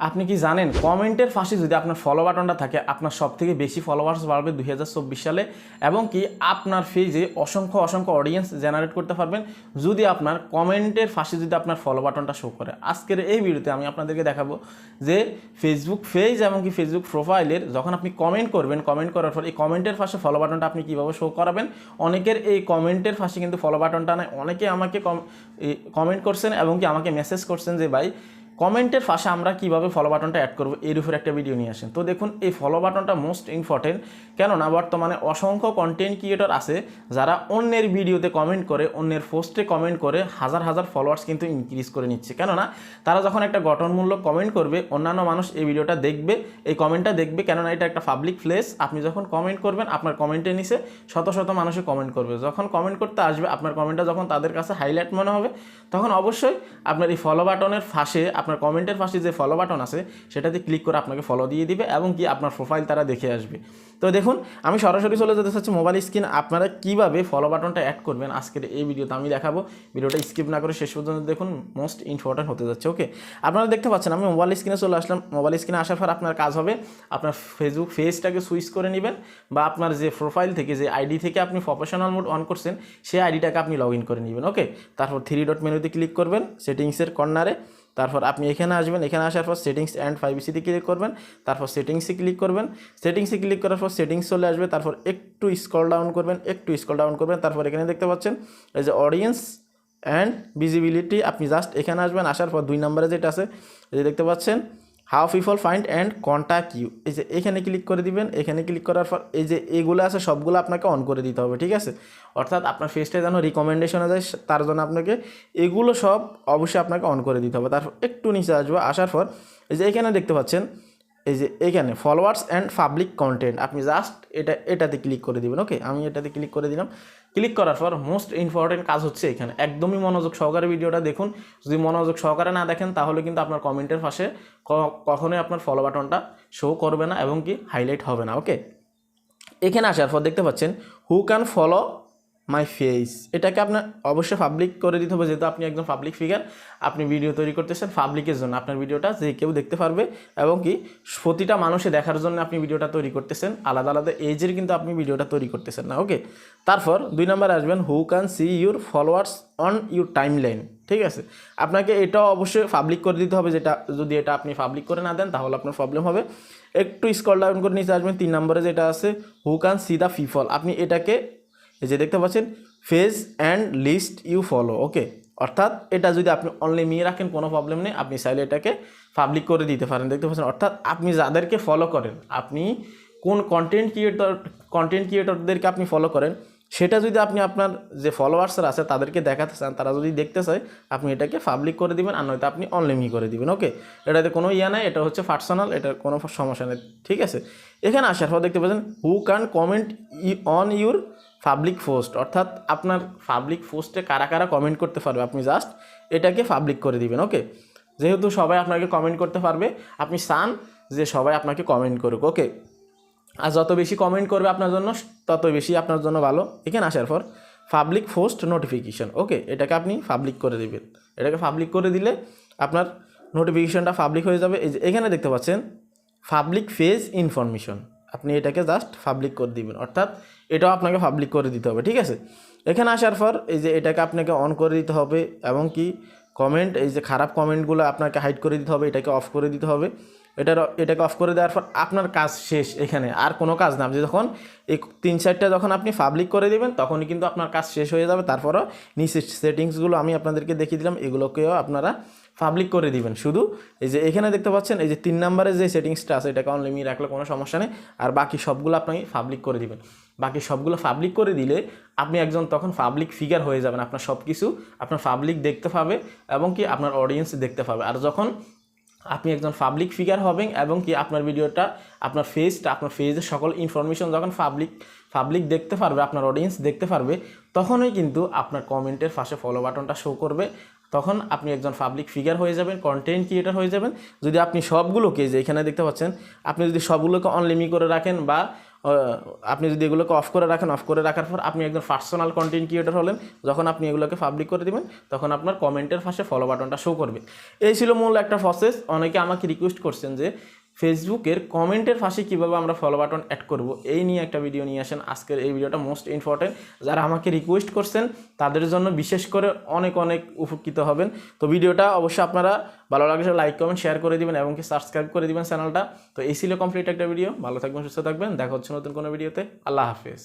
আপনি কি জানেন, কমেন্টের পাশে যদি আপনার ফলো বাটনটা থাকে, আপনার সব থেকে বেশি ফলোয়ার্স বাড়বে দুই হাজার চব্বিশ সালে এবং কি আপনার ফেজে অসংখ্য অসংখ্য অডিয়েন্স জেনারেট করতে পারবেন যদি আপনার কমেন্টের পাশে যদি আপনার ফলো বাটনটা শো করে। আজকের এই ভিডিওতে আমি আপনাদেরকে দেখাবো যে ফেসবুক পেজ এবং কি ফেসবুক প্রোফাইলের যখন আপনি কমেন্ট করবেন কমেন্ট করার পর এই কমেন্টের ফাঁসে ফলো বাটনটা আপনি কীভাবে শো করাবেন, অনেকের এই কমেন্টের পাশে কিন্তু ফলো বাটনটা নাই। অনেকে আমাকে কমেন্ট করছেন এবং কি আমাকে মেসেজ করছেন যে, ভাই কমেন্টের পাশে আমরা কীভাবে ফলো বাটনটা অ্যাড করব, এর উপরে একটা ভিডিও নিয়ে আসেন। তো দেখুন, এই ফলো বাটনটা মোস্ট ইম্পর্টেন্ট কেননা বর্তমানে অসংখ্য কন্টেন্ট ক্রিয়েটর আছে যারা অন্যের ভিডিওতে কমেন্ট করে, অন্যের পোস্টে কমেন্ট করে, হাজার হাজার ফলোয়ার্স কিন্তু ইনক্রিজ করে নিচ্ছে। কেননা তারা যখন একটা গঠনমূলক কমেন্ট করবে, অন্যান্য মানুষ এই ভিডিওটা দেখবে, এই কমেন্টটা দেখবে, কেননা এটা একটা পাবলিক প্লেস আপনি যখন কমেন্ট করবেন, আপনার কমেন্টের নিচে শত শত মানুষে কমেন্ট করবে। যখন কমেন্ট করতে আসবে, আপনার কমেন্টটা যখন তাদের কাছে হাইলাইট মনে হবে, তখন অবশ্যই আপনার এই ফলো বাটনের ফাঁসে আপনার কমেন্টের পাশে যে ফলো বাটন আছে, সেটাতে ক্লিক করে আপনাকে ফলো দিয়ে দিবে এবং কি আপনার প্রোফাইল তারা দেখে আসবে। তো দেখুন, আমি সরাসরি চলে যেতে চাচ্ছি মোবাইল স্ক্রিন আপনারা কীভাবে ফলো বাটনটা অ্যাড করবেন আজকের এই ভিডিওতে আমি দেখাবো। ভিডিওটা স্কিপ না করে শেষ পর্যন্ত দেখুন মোস্ট ইম্পর্ট্যান্ট হতে যাচ্ছে ওকে আপনারা দেখতে পাচ্ছেন, আমি মোবাইল স্ক্রিনে চলে আসলাম। মোবাইল স্ক্রিনে আসার পর আপনার কাজ হবে, আপনার ফেসবুক পেজটাকে সুইচ করে নেবেন বা আপনার যে প্রোফাইল থেকে, যে আইডি থেকে আপনি প্রফেশনাল মোড অন করছেন, সেই আইডিটাকে আপনি লগ ইন করে নেবেন ওকে তারপর থ্রি ডট মেনুতে ক্লিক করবেন সেটিংসের কর্নারে তারপর আপনি এখানে আসবেন, এখানে আসার পর সেটিংস অ্যান্ড ফাইভ সিতে ক্লিক করবেন, তারপর সেটিংসে ক্লিক করবেন সেটিংসে ক্লিক করার পর সেটিংস চলে আসবে, তারপর একটু স্কল ডাউন করবেন, একটু স্কল ডাউন করবেন, তারপর এখানে দেখতে পাচ্ছেন এই যে অডিয়েন্স অ্যান্ড ভিজিবিলিটি আপনি জাস্ট এখানে আসবেন, আসার পর দুই নম্বরে যেটা আছে যে দেখতে পাচ্ছেন how people find and contact you. এই যে এখানে ক্লিক করে দিবেন, এখানে ক্লিক করার পর এই যে এগুলো আছে সবগুলো আপনাকে অন করে দিতে হবে, ঠিক আছে? অর্থাৎ আপনার ফেসটা যেন রিকমেন্ডেশন আছে তার জন্য আপনাকে এগুলো সব অবশ্যই আপনাকে অন করে দিতে হবে। তারপর একটু নিচে আসব, আসার পর এই যে এখানে দেখতে পাচ্ছেন এই যে এখানে ফলোয়ার্স অ্যান্ড পাবলিক কন্টেন্ট আপনি জাস্ট এটা, এটাতে ক্লিক করে দিবেন ওকে আমি এটাতে ক্লিক করে দিলাম। ক্লিক করার পর মোস্ট ইম্পর্টেন্ট কাজ হচ্ছে এখানে। একদমই মনোযোগ সহকারে ভিডিওটা দেখুন। যদি মনোযোগ সহকারে না দেখেন, তাহলে কিন্তু আপনার কমেন্টের পাশে কখনোই আপনার ফলো বাটনটা শো করবে না এবং কি হাইলাইট হবে না ওকে এখানে আসার পর দেখতে পাচ্ছেন who can follow my face এটাকে আপনার অবশ্যই পাবলিক করে দিতে হবে, যেহেতু আপনি একজন পাবলিক ফিগার আপনি ভিডিও তৈরি করতেছেন পাবলিকের জন্য। আপনার ভিডিওটা যে কেউ দেখতে পারবে এবং কি প্রতিটা মানুষে দেখার জন্য আপনি ভিডিওটা তৈরি করতেছেন। আলাদা আলাদা এজের কিন্তু আপনি ভিডিওটা তৈরি করতেছেন না ওকে তারপর দুই নম্বর আসবেন who can see your followers on your timeline ঠিক আছে? আপনাকে এটাও অবশ্যই পাবলিক করে দিতে হবে, যেটা যদি এটা আপনি পাবলিক করে না দেন, তাহলে আপনার প্রবলেম হবে। একটু স্কল ডাউন করে নিচে আসবেন, তিন নম্বরে যেটা আছে who can see the people আপনি এটাকে এই যে দেখতে পাচ্ছেন pages and list you follow okay অর্থাৎ এটা যদি আপনি অনলি মিয়ে রাখেন, কোনো প্রবলেম নেই, আপনি চাইলে এটাকে পাবলিক করে দিতে পারেন। দেখতে পাচ্ছেন, অর্থাৎ আপনি যাদেরকে ফলো করেন, আপনি কোন কন্টেন্ট ক্রিয়েটর কন্টেন্ট ক্রিয়েটরদেরকে আপনি ফলো করেন সেটা যদি আপনি আপনার যে ফলোয়ার্সরা আছে তাদেরকে দেখাতে চান, তারা যদি দেখতে চায়, আপনি এটাকে পাবলিক করে দিবেন আর নয়তো আপনি অনলিমি করে দিবেন ওকে এটাতে কোনো ইয়া নাই, এটা হচ্ছে পার্সোনাল এটার কোনো সমস্যা নেই, ঠিক আছে? এখানে আসার পর দেখতে পাচ্ছেন হু ক্যান কমেন্ট ই অন ইউর পাবলিক পোস্ট অর্থাৎ আপনার পাবলিক পোস্টে কারা কারা কমেন্ট করতে পারবে? আপনি জাস্ট এটাকে পাবলিক করে দিবেন ওকে যেহেতু সবাই আপনাকে কমেন্ট করতে পারবে, আপনি চান যে সবাই আপনাকে কমেন্ট করুক ওকে আর যত বেশি কমেন্ট করবে আপনার জন্য, তত বেশি আপনার জন্য ভালো। এখানে আসার পর পাবলিক পোস্ট নোটিফিকেশন ওকে এটাকে আপনি পাবলিক করে দিবেন। এটাকে পাবলিক করে দিলে আপনার নোটিফিকেশনটা পাবলিক হয়ে যাবে। এই যে এখানে দেখতে পাচ্ছেন পাবলিক ফেজ ইনফরমেশন আপনি এটাকে জাস্ট পাবলিক করে দিবেন। অর্থাৎ এটাও আপনাকে পাবলিক করে দিতে হবে, ঠিক আছে? এখানে আসার পর এই যে এটাকে আপনাকে অন করে দিতে হবে এবং কি কমেন্ট এই যে খারাপ কমেন্টগুলো আপনাকে হাইড করে দিতে হবে, এটাকে অফ করে দিতে হবে। এটার এটাকে অফ করে দেওয়ার পর আপনার কাজ শেষ এখানে, আর কোনো কাজ না। আপনি যখন এই তিন চারটা যখন আপনি পাবলিক করে দিবেন, তখনই কিন্তু আপনার কাজ শেষ হয়ে যাবে। তারপরও নিচে সেটিংসগুলো আমি আপনাদেরকে দেখিয়ে দিলাম, এগুলোকেও আপনারা পাবলিক করে দিবেন। শুধু এই যে এখানে দেখতে পাচ্ছেন, এই যে তিন নম্বরে যে সেটিংসটা আছে, এটাকে অনলিমি রাখলে কোনো সমস্যা নেই। আর বাকি সবগুলো আপনি পাবলিক করে দিবেন। বাকি সবগুলো পাবলিক করে দিলে আপনি একজন তখন পাবলিক ফিগার হয়ে যাবেন। আপনার সব কিছু আপনার পাবলিক দেখতে পাবে এবং কি আপনার অডিয়েন্স দেখতে পাবে। আর যখন আপনি একজন পাবলিক ফিগার হবেন এবং কি আপনার ভিডিওটা, আপনার ফেজটা আপনার ফেজের সকল ইনফরমেশন যখন পাবলিক পাবলিক দেখতে পারবে, আপনার অডিয়েন্স দেখতে পারবে, তখনই কিন্তু আপনার কমেন্টের পাশে ফলো বাটনটা শো করবে। তখন আপনি একজন পাবলিক ফিগার হয়ে যাবেন কন্টেন্ট ক্রিয়েটার হয়ে যাবেন। যদি আপনি সবগুলোকে যে এখানে দেখতে পাচ্ছেন, আপনি যদি সবগুলোকে অনলিমি করে রাখেন বা আপনি যদি এগুলোকে অফ করে রাখেন অফ করে রাখার পর আপনি একজন পার্সোনাল কন্টেন্ট ক্রিয়েটর হলেন, যখন আপনি এগুলোকে পাবলিক করে দেবেন, তখন আপনার কমেন্টের পাশে ফলো বাটনটা শো করবে। এই ছিল মূল একটা প্রসেস অনেকে আমাকে রিকোয়েস্ট করছেন যে ফেসবুকের কমেন্টের ফাঁসে কীভাবে আমরা ফলো বাটন অ্যাড করব, এই নিয়ে একটা ভিডিও নিয়ে আসেন। আজকের এই ভিডিওটা মোস্ট ইম্পর্টেন্ট যারা আমাকে রিকোয়েস্ট করছেন, তাদের জন্য বিশেষ করে অনেক অনেক উপকৃত হবেন। তো ভিডিওটা অবশ্যই আপনারা ভালো লাগলে লাইক কমেন্ট শেয়ার করে দিবেন এবং কি সাবস্ক্রাইব করে দিবেন চ্যানেলটা তো এই ছিল কমপ্লিট একটা ভিডিও ভালো থাকবেন, সুস্থ থাকবেন। দেখা হচ্ছে নতুন কোনো ভিডিওতে আল্লাহ হাফেজ।